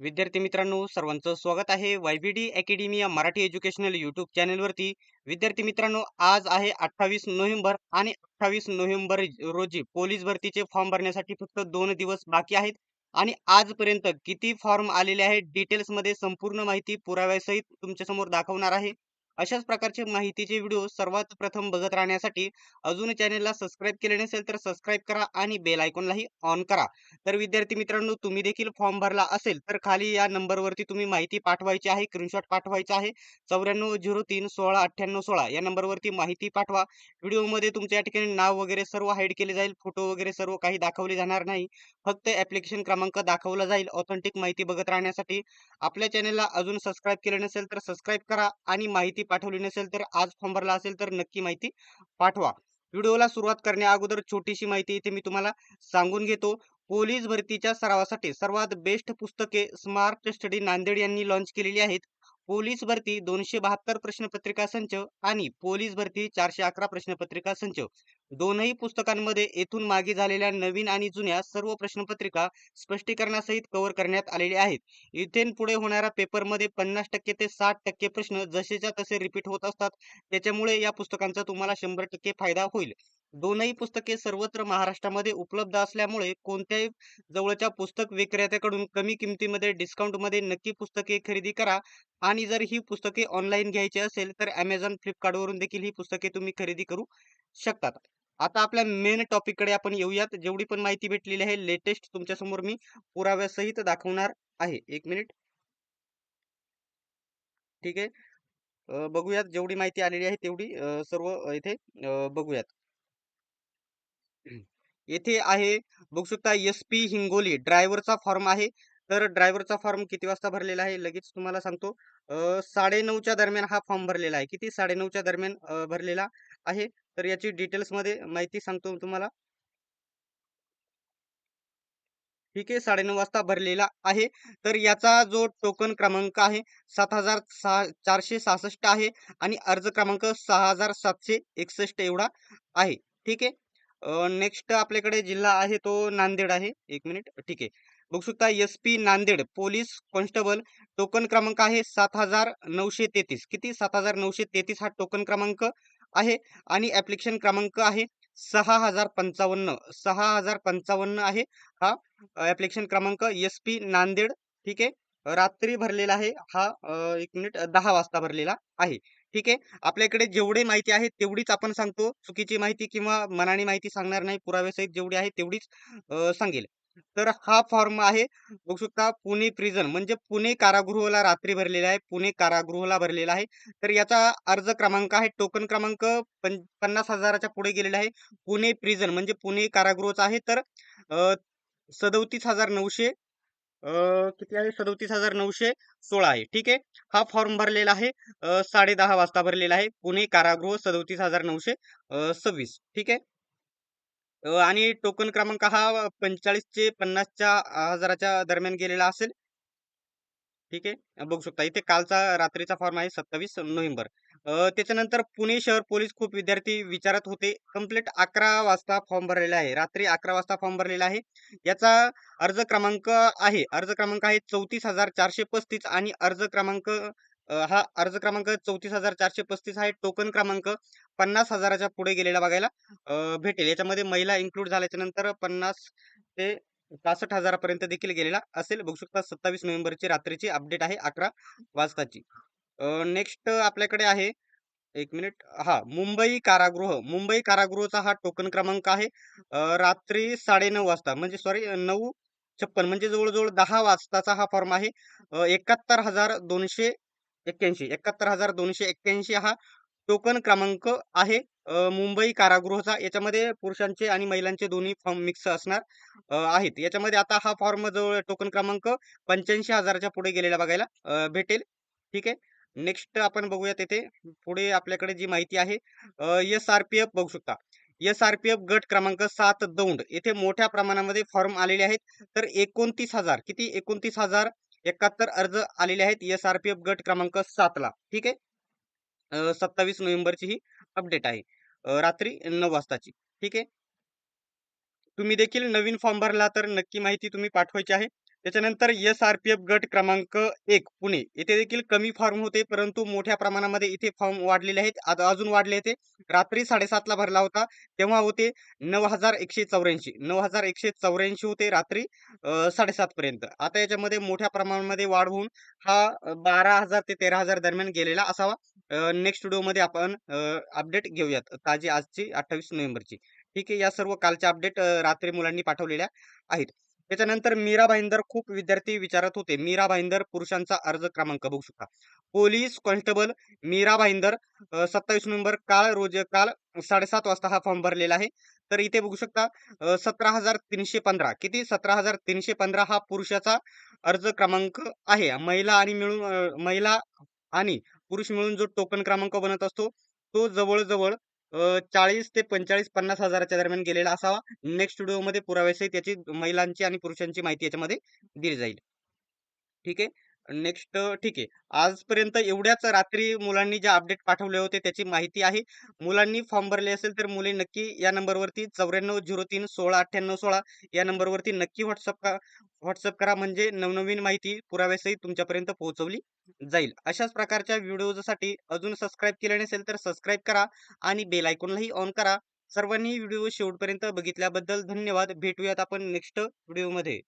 विद्यार्थी मित्रांनो सर्वांचं स्वागत आहे वाय बी डी अकॅडमी या मराठी एज्युकेशनल युट्यूब चॅनलवरती विद्यार्थी मित्रांनो आज आहे अठ्ठावीस नोव्हेंबर आणि अठ्ठावीस नोव्हेंबर रोजी पोलीस भरतीचे फॉर्म भरण्यासाठी फक्त दोन दिवस बाकी आहेत. आणि आजपर्यंत किती फॉर्म आलेले आहेत डिटेल्समध्ये संपूर्ण माहिती पुराव्यासहित तुमच्यासमोर दाखवणार आहे. अशाच प्रकारचे माहितीचे व्हिडिओ सर्वात प्रथम बघत राहण्यासाठी अजून चॅनेलला सबस्क्राईब केले नसेल तर सबस्क्राईब करा आणि बेल आयकॉनलाही ऑन करा. तर विद्यार्थी मित्रांनो तुम्ही देखील फॉर्म भरला असेल तर खाली या नंबरवरती तुम्ही माहिती पाठवायची आहे स्क्रीनशॉट पाठवायचा आहे. चौऱ्याण्णव झिरो तीन सोळा अठ्ठ्याण्णव सोळा या नंबरवरती माहिती पाठवा. व्हिडिओमध्ये तुमच्या या ठिकाणी नाव वगैरे सर्व हाईड केले जाईल फोटो वगैरे सर्व काही दाखवले जाणार नाही. फक्त ऍप्लिकेशन क्रमांक दाखवला जाईल ऑथेंटिक माहिती बघत राहण्यासाठी. आपल्या चॅनलला अजून सबस्क्राईब केलं नसेल तर सबस्क्राईब करा आणि माहिती पाठवली नसेल तर आज फॉर्म भरला असेल तर नक्की माहिती पाठवा. व्हिडिओला सुरुवात करण्या अगोदर छोटीशी माहिती इथे मी तुम्हाला सांगून घेतो. पोलीस भरतीच्या सरावासाठी सर्वात बेस्ट पुस्तके स्मार्ट स्टडी नांदेड यांनी लॉन्च केलेली आहेत. पोलीस भरती दोनशे बहात्तर प्रश्नपत्रिका संच आणि पोलीस भरती चारशे अकरा प्रश्नपत्रिका संच. दोनही पुस्तकांमध्ये येथून मागे झालेल्या नवीन आणि जुन्या सर्व प्रश्नपत्रिका स्पष्टीकरणासहित कव्हर करण्यात आलेले आहेत. इथेन पुढे होणाऱ्या पेपरमध्ये पन्नास टक्के ते साठ टक्के प्रश्न जसेच्या तसे रिपीट होत असतात त्याच्यामुळे या पुस्तकांचा तुम्हाला शंभर टक्के फायदा होईल. दोनही पुस्तके सर्वत्र महाराष्ट्रामध्ये उपलब्ध असल्यामुळे कोणत्याही जवळच्या पुस्तक विक्रेत्याकडून कमी किमतीमध्ये डिस्काउंटमध्ये नक्की पुस्तके खरेदी करा. आणि जर ही पुस्तके ऑनलाईन घ्यायची असेल तर अमेझॉन फ्लिपकार्ट वरून देखील ही पुस्तके तुम्ही खरेदी करू शकतात. आता आपल्या मेन टॉपिककडे आपण येऊयात. जेवढी पण माहिती भेटलेली आहे लेटेस्ट तुमच्यासमोर मी पुराव्यासहित दाखवणार आहे. एक मिनिट ठीक आहे. बघूयात जेवढी माहिती आलेली आहे तेवढी सर्व इथे बघूयात. येथे आहे. बघू शकता एस पी हिंगोली ड्रायव्हरचा फॉर्म आहे. तर ड्रायव्हरचा फॉर्म किती वाजता भरलेला आहे? लगेच तुम्हाला सांगतो. साडेनऊच्या दरम्यान हा फॉर्म भरलेला आहे. किती? साडेनऊच्या दरम्यान भरलेला आहे. तर याची डिटेल्समध्ये माहिती सांगतो तुम्हाला. ठीक आहे साडेनऊ वाजता भरलेला आहे. तर याचा जो टोकन क्रमांक आहे सात हजार सहा चारशे सहासष्ट आहे. आणि अर्ज क्रमांक सहा हजार सातशे एकसष्ट एवढा आहे. ठीक आहे? नेक्स्ट आपल्याकडे जिल्हा आहे तो नांदेड आहे. एक मिनिट ठीक आहे. बघू शकता S P Nanded police constable token क्रमांक आहे सात हजार नऊशे तेहतीस. किती? सात हजार नऊशे तेहतीस हा टोकन क्रमांक आहे आणि ऍप्लिकेशन क्रमांक आहे सहा हजार पंचावन्न. सहा हजार पंचावन्न आहे हा ऍप्लिकेशन क्रमांक एस पी नांदेड. ठीक आहे. रात्री भरलेला आहे हा एक मिनिट दहा वाजता भरलेला आहे. ठीक आहे? आपल्याकडे जेवढे माहिती आहे तेवढीच आपण सांगतो. चुकीची माहिती किंवा मनाने माहिती सांगणार नाही पुराव्यासहित जेवढी आहे तेवढीच सांगेल. तर हा फॉर्म आहे बघू शकता पुणे प्रिझन म्हणजे पुणे कारागृहाला रात्री भरलेला आहे पुणे कारागृहाला भरलेला आहे. तर याचा अर्ज क्रमांक आहे टोकन क्रमांक पन्नास हजाराच्या पुढे गेलेला आहे. पुणे प्रिझन म्हणजे पुणे कारागृहचा आहे तर सदोतीस हजार नऊशे किती आहे? सदोतीस हजार नऊशे सोळा आहे. ठीक आहे? हा फॉर्म भरलेला आहे. साडे दहा वाजता भरलेला आहे. पुणे कारागृह सदोतीस हजार नऊशे सव्वीस. ठीक आहे? आणि टोकन क्रमांक हा पंचेचाळीस ते पन्नासच्या हजाराच्या दरम्यान गेलेला असेल. ठीक आहे? बघू शकता. इथे कालचा रात्रीचा फॉर्म आहे सत्तावीस नोव्हेंबर. त्याच्यानंतर पुणे शहर पोलीस खूप विद्यार्थी विचारत होते. कंप्लीट अकरा वाजता फॉर्म भरलेला आहे. रात्री अकरा वाजता फॉर्म भरलेला आहे. याचा अर्ज क्रमांक आहे. अर्ज क्रमांक आहे चौतीस हजार चारशे पस्तीस आणि अर्ज क्रमांक हा अर्ज क्रमांक चौतीस हजार चारशे पस्तीस आहे टोकन क्रमांक पन्नास हजाराच्या पुढे गेलेला बघायला भेटेल. याच्यामध्ये महिला इन्क्लूड झाल्याच्यानंतर पन्नास ते पासष्ट हजारापर्यंत देखील गेलेला असेल. बघू शकता सत्तावीस नोव्हेंबरची रात्रीची अपडेट आहे अकरा वाजताची. नेक्स्ट आपल्याकडे आहे एक मिनिट हा मुंबई कारागृह. मुंबई कारागृहचा हा टोकन क्रमांक आहे. रात्री साडेनऊ वाजता म्हणजे सॉरी नऊ छप्पन म्हणजे जवळजवळ दहा वाजताचा हा फॉर्म आहे. एकाहत्तर हजार दोनशे एक्क्याऐंशी एकाहत्तर हजार दोनशे एक्क्याऐंशी हा टोकन क्रमांक आहे. मुंबई कारागृहचा. याच्यामध्ये पुरुषांचे आणि महिलांचे दोन्ही फॉर्म मिक्स असणार आहेत. याच्यामध्ये आता हा फॉर्म जवळ टोकन क्रमांक पंच्याऐंशी हजाराच्या पुढे गेलेला बघायला भेटेल. ठीक आहे? नेक्स्ट आपण बघूयात येथे. पुढे आपल्याकडे जी माहिती आहे एस आर पी एफ बघू शकता. एस आर पी एफ गट क्रमांक सात दौंड. येथे मोठ्या प्रमाणामध्ये फॉर्म आलेले आहेत. तर एकोणतीस हजार किती? एकोणतीस हजार एकाहत्तर अर्ज आलेले आहेत एस आर पी एफ गट क्रमांक सातला ठीक आहे? सत्तावीस नोव्हेंबरची ही अपडेट आहे. रात्री नऊ वाजताची. ठीक आहे? तुम्ही देखील नवीन फॉर्म भरला तर नक्की माहिती तुम्ही पाठवायची आहे. त्याच्यानंतर एस-आर-पी-एफ गट क्रमांक एक पुणे येथे देखील कमी फॉर्म होते, परंतु मोठ्या प्रमाणामध्ये इथे फॉर्म वाढलेले आहेत. आता अजून वाढले ते रात्री साडेसातला भरला होता, तेव्हा होते 9,184 9,184 होते रात्री अ, 7:30 पर्यंत. आता याच्यामध्ये मोठ्या प्रमाणामध्ये वाढ होऊन हा बारा हजार ते तेरा हजार दरम्यान गेलेला असावा. नेक्स्ट व्हिडिओमध्ये आपण अपडेट घेऊयात ताजी आजची 28 नोव्हेंबरची. ठीक आहे. या सर्व कालच्या अपडेट रात्री मुलांनी पाठवलेल्या आहेत. त्याच्यानंतर मीरा भाईंदर खूप विद्यार्थी विचारत होते. मीरा भाईंदर पुरुषांचा अर्ज क्रमांक बघू शकता. पोलीस कॉन्स्टेबल मीरा भाईंदर सत्तावीस नोव्हेंबर काल रोज काल 7:30 वाजता हा फॉर्म भरलेला आहे. तर इथे बघू शकता सतरा हजार तीनशे पंधरा किती 17,315 हा पुरुषाचा अर्ज क्रमांक आहे. महिला आणि मिळून महिला आणि पुरुष मिळून जो टोकन क्रमांक बनत असतो, तो जवळजवळ चाळीस ते 45-50 हजाराच्या दरम्यान गेलेला असावा. नेक्स्ट व्हिडिओमध्ये पुराव्याशी त्याची महिलांची आणि पुरुषांची माहिती याच्यामध्ये दिली जाईल. ठीक आहे. नेक्स्ट ठीक आहे. आजपर्यंत एवढ्याच रात्री मुलांनी जे अपडेट पाठवले होते त्याची माहिती आहे. मुलांनी फॉर्म भरले असेल तर मुले नक्की या नंबरवरती 9403169816 या नंबरवरती नक्की व्हॉट्सअप करा व्हॉट्सअप करा म्हणजे नवनवीन माहिती पुराव्यासही तुमच्यापर्यंत पोहोचवली जाईल. अशाच प्रकारच्या व्हिडिओसाठी अजून सबस्क्राईब केले नसेल तर सबस्क्राईब करा आणि बेल आयकॉनलाही ऑन करा. सर्वांनी व्हिडिओ शेवटपर्यंत बघितल्याबद्दल धन्यवाद. भेटूयात आपण नेक्स्ट व्हिडिओमध्ये.